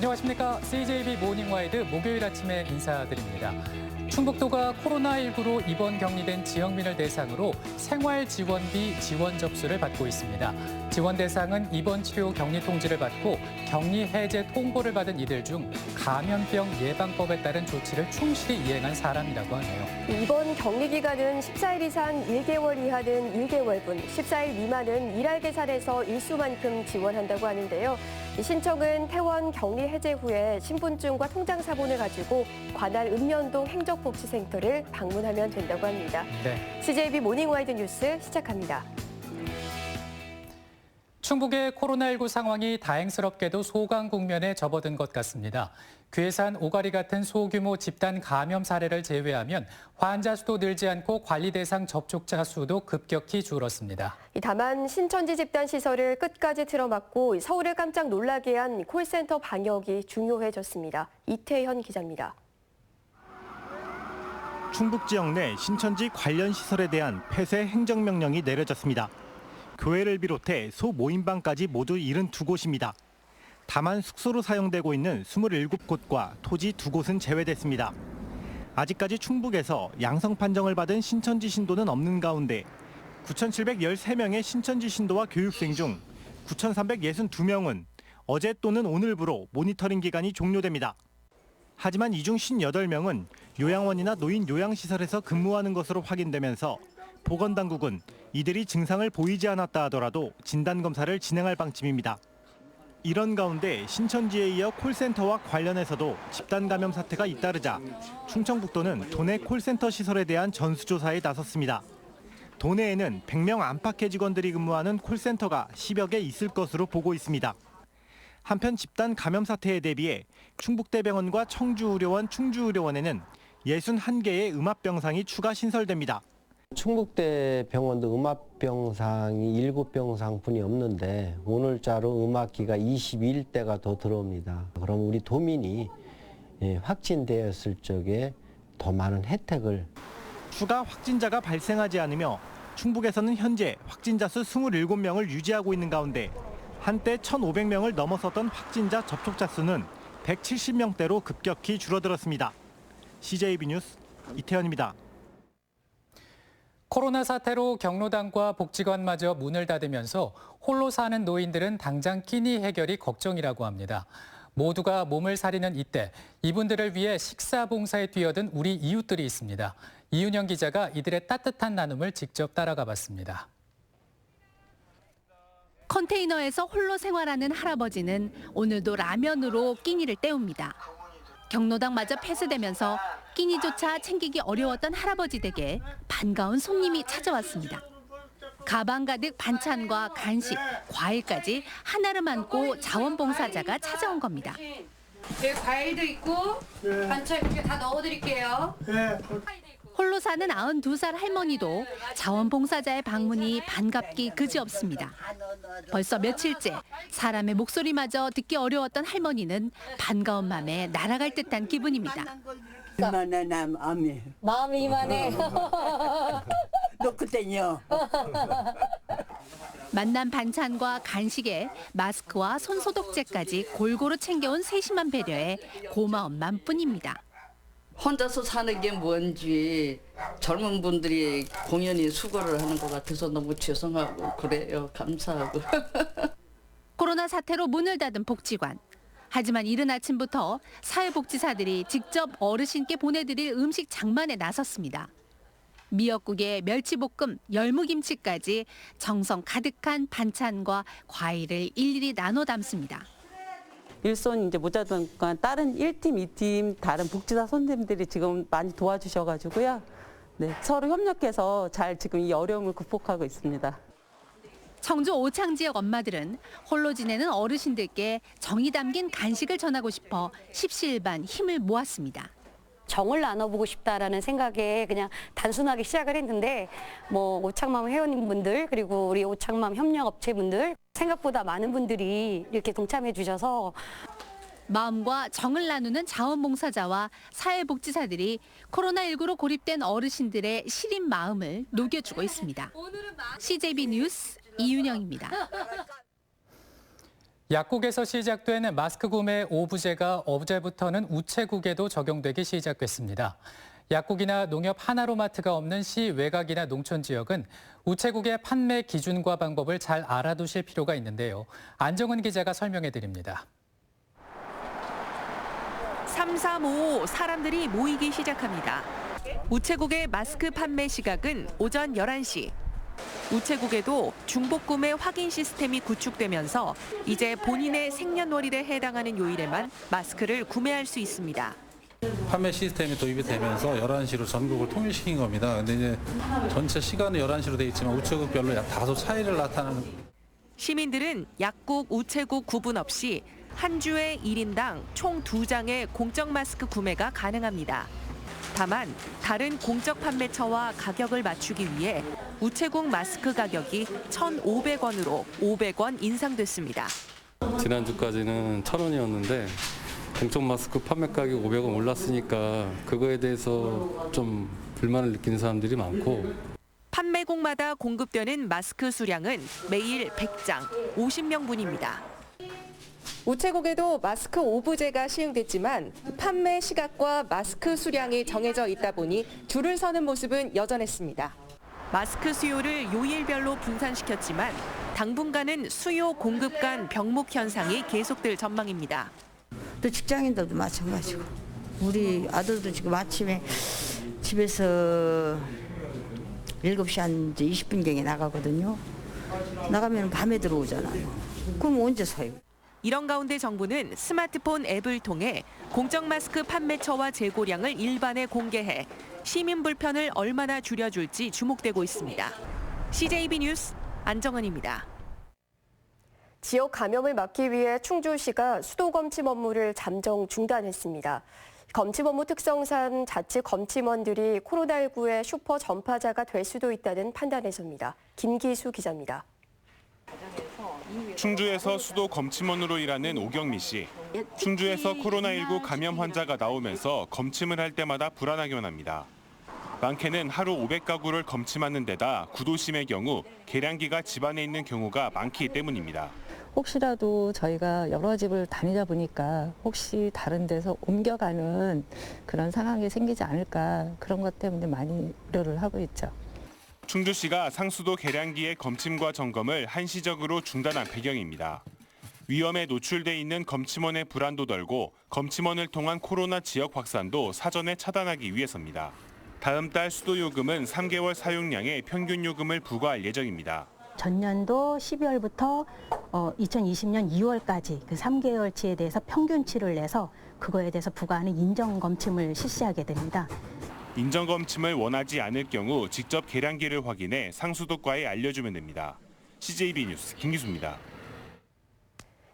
안녕하십니까. CJB 모닝와이드 목요일 아침에 인사드립니다. 충북도가 코로나19로 입원 격리된 지역민을 대상으로 생활 지원비 지원 접수를 받고 있습니다. 지원 대상은 입원 치료 격리 통지를 받고 격리 해제 통보를 받은 이들 중 감염병 예방법에 따른 조치를 충실히 이행한 사람이라고 하네요. 이번 격리 기간은 14일 이상 1개월 이하는 1개월분, 14일 미만은 일할 계산에서 일수만큼 지원한다고 하는데요. 이 신청은 퇴원 격리 해제 후에 신분증과 통장 사본을 가지고 관할 읍면동 행정복지센터를 방문하면 된다고 합니다. 네. CJB 모닝와이드 뉴스 시작합니다. 충북의 코로나19 상황이 다행스럽게도 소강 국면에 접어든 것 같습니다. 괴산 오가리 같은 소규모 집단 감염 사례를 제외하면 환자 수도 늘지 않고 관리 대상 접촉자 수도 급격히 줄었습니다. 이 다만 신천지 집단 시설을 끝까지 틀어막고 서울을 깜짝 놀라게 한 콜센터 방역이 중요해졌습니다. 이태현 기자입니다. 충북 지역 내 신천지 관련 시설에 대한 폐쇄 행정명령이 내려졌습니다. 교회를 비롯해 소모임방까지 모두 72곳입니다. 다만 숙소로 사용되고 있는 27곳과 토지 2곳은 제외됐습니다. 아직까지 충북에서 양성 판정을 받은 신천지 신도는 없는 가운데 9,713명의 신천지 신도와 교육생 중 9,362명은 어제 또는 오늘부로 모니터링 기간이 종료됩니다. 하지만 이 중 58명은 요양원이나 노인 요양시설에서 근무하는 것으로 확인되면서 보건당국은 이들이 증상을 보이지 않았다 하더라도 진단검사를 진행할 방침입니다. 이런 가운데 신천지에 이어 콜센터와 관련해서도 집단 감염 사태가 잇따르자 충청북도는 도내 콜센터 시설에 대한 전수조사에 나섰습니다. 도내에는 100명 안팎의 직원들이 근무하는 콜센터가 10여 개 있을 것으로 보고 있습니다. 한편 집단 감염 사태에 대비해 충북대병원과 청주의료원, 충주의료원에는 61개의 음압병상이 추가 신설됩니다. 충북대 병원도 음압병상이 7병상뿐이 없는데 오늘자로 음압기가 21대가 더 들어옵니다. 그럼 우리 도민이 예, 확진되었을 적에 더 많은 혜택을 추가 확진자가 발생하지 않으며 충북에서는 현재 확진자 수 27명을 유지하고 있는 가운데 한때 1,500명을 넘어섰던 확진자 접촉자 수는 170명대로 급격히 줄어들었습니다. CJB 뉴스 이태현입니다. 코로나 사태로 경로당과 복지관마저 문을 닫으면서 홀로 사는 노인들은 당장 끼니 해결이 걱정이라고 합니다. 모두가 몸을 사리는 이때 이분들을 위해 식사 봉사에 뛰어든 우리 이웃들이 있습니다. 이윤영 기자가 이들의 따뜻한 나눔을 직접 따라가 봤습니다. 컨테이너에서 홀로 생활하는 할아버지는 오늘도 라면으로 끼니를 때웁니다. 경로당마저 폐쇄되면서 끼니조차 챙기기 어려웠던 할아버지 댁에 반가운 손님이 찾아왔습니다. 가방 가득 반찬과 간식, 과일까지 하나를 안고 자원봉사자가 찾아온 겁니다. 여기 과일도 있고 반찬 이렇게 다 넣어드릴게요. 홀로 사는 92살 할머니도 자원봉사자의 방문이 반갑기 그지없습니다. 벌써 며칠째 사람의 목소리마저 듣기 어려웠던 할머니는 반가운 마음에 날아갈 듯한 기분입니다. 이만한 남 암이 마음이 이만해. 너 그때요 만난 반찬과 간식에 마스크와 손소독제까지 골고루 챙겨온 세심한 배려에 고마운 맘뿐입니다. 혼자서 사는 게 뭔지 젊은 분들이 공연히 수고를 하는 것 같아서 너무 죄송하고 그래요. 감사하고. 코로나 사태로 문을 닫은 복지관. 하지만 이른 아침부터 사회복지사들이 직접 어르신께 보내드릴 음식 장만에 나섰습니다. 미역국에 멸치볶음, 열무김치까지 정성 가득한 반찬과 과일을 일일이 나눠 담습니다. 일손 이제 모자라니까 다른 1팀, 2팀 다른 복지사 선생님들이 지금 많이 도와주셔가지고요. 네, 서로 협력해서 잘 지금 이 어려움을 극복하고 있습니다. 청주 오창 지역 엄마들은 홀로 지내는 어르신들께 정이 담긴 간식을 전하고 싶어 십시일반 힘을 모았습니다. 정을 나눠보고 싶다라는 생각에 그냥 단순하게 시작을 했는데 뭐 오창맘 회원님분들 그리고 우리 오창맘 협력업체분들 생각보다 많은 분들이 이렇게 동참해 주셔서 마음과 정을 나누는 자원봉사자와 사회복지사들이 코로나19로 고립된 어르신들의 시린 마음을 녹여주고 있습니다. CJB 뉴스 이윤영입니다. 약국에서 시작된 마스크 구매 오부제가 어제부터는 우체국에도 적용되기 시작됐습니다. 약국이나 농협 하나로마트가 없는 시 외곽이나 농촌 지역은 우체국의 판매 기준과 방법을 잘 알아두실 필요가 있는데요. 안정은 기자가 설명해 드립니다. 3355 사람들이 모이기 시작합니다. 우체국의 마스크 판매 시각은 오전 11시. 우체국에도 중복 구매 확인 시스템이 구축되면서 이제 본인의 생년월일에 해당하는 요일에만 마스크를 구매할 수 있습니다. 판매 시스템이 도입이 되면서 11시로 전국을 통일시킨 겁니다. 근데 이제 전체 시간은 11시로 돼 있지만 우체국별로 약 다소 차이를 나타내는 시민들은 약국, 우체국 구분 없이 한 주에 1인당 총 2장의 공적 마스크 구매가 가능합니다. 다만 다른 공적 판매처와 가격을 맞추기 위해 우체국 마스크 가격이 1,500원으로 500원 인상됐습니다. 지난주까지는 천 원이었는데 공적 마스크 판매 가격이 500원 올랐으니까 그거에 대해서 좀 불만을 느끼는 사람들이 많고 판매국마다 공급되는 마스크 수량은 매일 100장, 50명분입니다. 우체국에도 마스크 오부제가 시행됐지만 판매 시각과 마스크 수량이 정해져 있다 보니 줄을 서는 모습은 여전했습니다. 마스크 수요를 요일별로 분산시켰지만 당분간은 수요 공급 간 병목 현상이 계속될 전망입니다. 또 직장인들도 마찬가지고 우리 아들도 지금 아침에 집에서 7시 한 20분경에 나가거든요. 나가면 밤에 들어오잖아요. 그럼 언제 사요? 이런 가운데 정부는 스마트폰 앱을 통해 공적 마스크 판매처와 재고량을 일반에 공개해 시민 불편을 얼마나 줄여줄지 주목되고 있습니다. CJB 뉴스 안정은입니다. 지역 감염을 막기 위해 충주시가 수도 검침 업무를 잠정 중단했습니다. 검침 업무 특성상 자치 검침원들이 코로나19의 슈퍼 전파자가 될 수도 있다는 판단에서입니다. 김기수 기자입니다. 충주에서 수도 검침원으로 일하는 오경미 씨. 충주에서 코로나19 감염 환자가 나오면서 검침을 할 때마다 불안하기만 합니다. 많게는 하루 500가구를 검침하는 데다 구도심의 경우 계량기가 집 안에 있는 경우가 많기 때문입니다. 혹시라도 저희가 여러 집을 다니다 보니까 혹시 다른 데서 옮겨가는 그런 상황이 생기지 않을까 그런 것 때문에 많이 우려를 하고 있죠. 충주시가 상수도 계량기의 검침과 점검을 한시적으로 중단한 배경입니다. 위험에 노출돼 있는 검침원의 불안도 덜고 검침원을 통한 코로나 지역 확산도 사전에 차단하기 위해서입니다. 다음 달 수도 요금은 3개월 사용량의 평균 요금을 부과할 예정입니다. 전년도 12월부터 2020년 2월까지 그 3개월치에 대해서 평균치를 내서 그거에 대해서 부과하는 인정 검침을 실시하게 됩니다. 인정 검침을 원하지 않을 경우 직접 계량기를 확인해 상수도과에 알려주면 됩니다. CJB 뉴스 김기수입니다.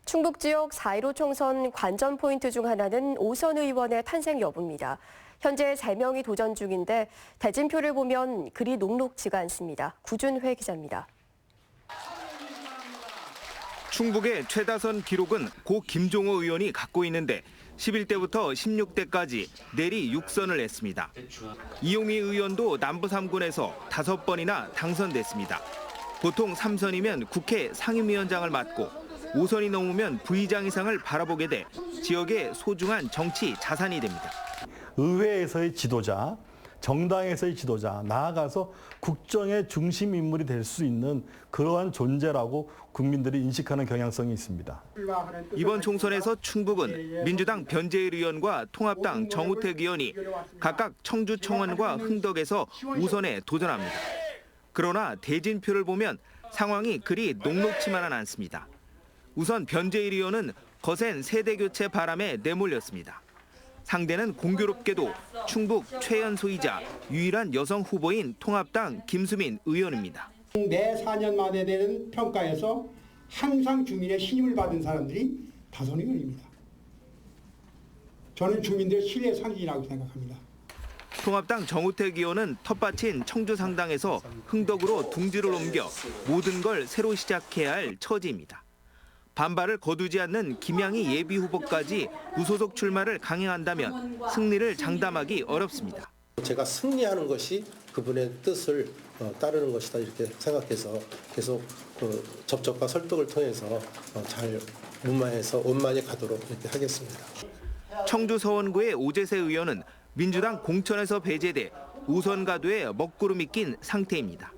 충북 지역 4.15 총선 관전 포인트 중 하나는 오선 의원의 탄생 여부입니다. 현재 3명이 도전 중인데 대진표를 보면 그리 녹록지가 않습니다. 구준회 기자입니다. 충북의 최다선 기록은 고 김종호 의원이 갖고 있는데 11대부터 16대까지 내리 6선을 했습니다. 이용희 의원도 남부 3군에서 5번이나 당선됐습니다. 보통 3선이면 국회 상임위원장을 맡고 5선이 넘으면 부의장 이상을 바라보게 돼 지역의 소중한 정치 자산이 됩니다. 의회에서의 지도자, 정당에서의 지도자, 나아가서 국정의 중심 인물이 될 수 있는 그러한 존재라고 국민들이 인식하는 경향성이 있습니다. 이번 총선에서 충북은 민주당 변재일 의원과 통합당 정우택 의원이 각각 청주 청원과 흥덕에서 우선에 도전합니다. 그러나 대진표를 보면 상황이 그리 녹록치만은 않습니다. 우선 변재일 의원은 거센 세대 교체 바람에 내몰렸습니다. 상대는 공교롭게도 충북 최연 소이자 유일한 여성 후보인 통합당 김수민 의원입니다. 매 4년 만에 되는 평가에서 항상 주민의 신임을 받은 사람들이 다선 의원입니다. 저는 주민들의 신뢰 상징이라고 생각합니다. 통합당 정우택 의원은 텃밭인 청주 상당에서 흥덕으로 둥지를 옮겨 모든 걸 새로 시작해야 할 처지입니다. 반발을 거두지 않는 김양희 예비 후보까지 무소속 출마를 강행한다면 승리를 장담하기 어렵습니다. 제가 승리하는 것이 그분의 뜻을 어, 따르는 것이다 이렇게 생각해서 계속 그 접촉과 설득을 통해서 어, 잘 무마해서 원만히 가도록 이렇게 하겠습니다. 청주 서원구의 오재세 의원은 민주당 공천에서 배제돼 우선 가도에 먹구름이 낀 상태입니다.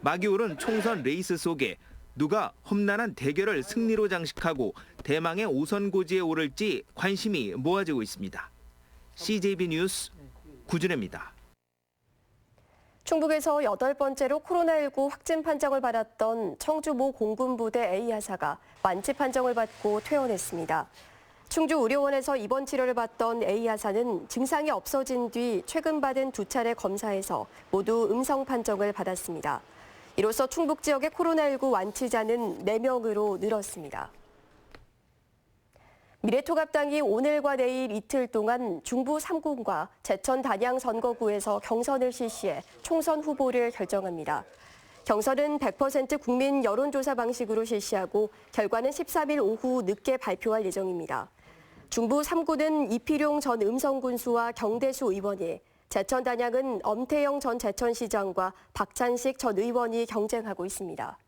막이 오른 총선 레이스 속에 누가 험난한 대결을 승리로 장식하고 대망의 오선 고지에 오를지 관심이 모아지고 있습니다. CJB 뉴스 구준혜입니다. 충북에서 여덟 번째로 코로나19 확진 판정을 받았던 청주 모 공군부대 A 하사가 완치 판정을 받고 퇴원했습니다. 충주 의료원에서 입원 치료를 받던 A 하사는 증상이 없어진 뒤 최근 받은 두 차례 검사에서 모두 음성 판정을 받았습니다. 이로써 충북 지역의 코로나19 완치자는 4명으로 늘었습니다. 미래통합당이 오늘과 내일 이틀 동안 중부 3군과 제천 단양 선거구에서 경선을 실시해 총선 후보를 결정합니다. 경선은 100% 국민 여론조사 방식으로 실시하고 결과는 13일 오후 늦게 발표할 예정입니다. 중부 3구는 이필용 전 음성군수와 경대수 의원이, 제천 단양은 엄태영 전 제천시장과 박찬식 전 의원이 경쟁하고 있습니다.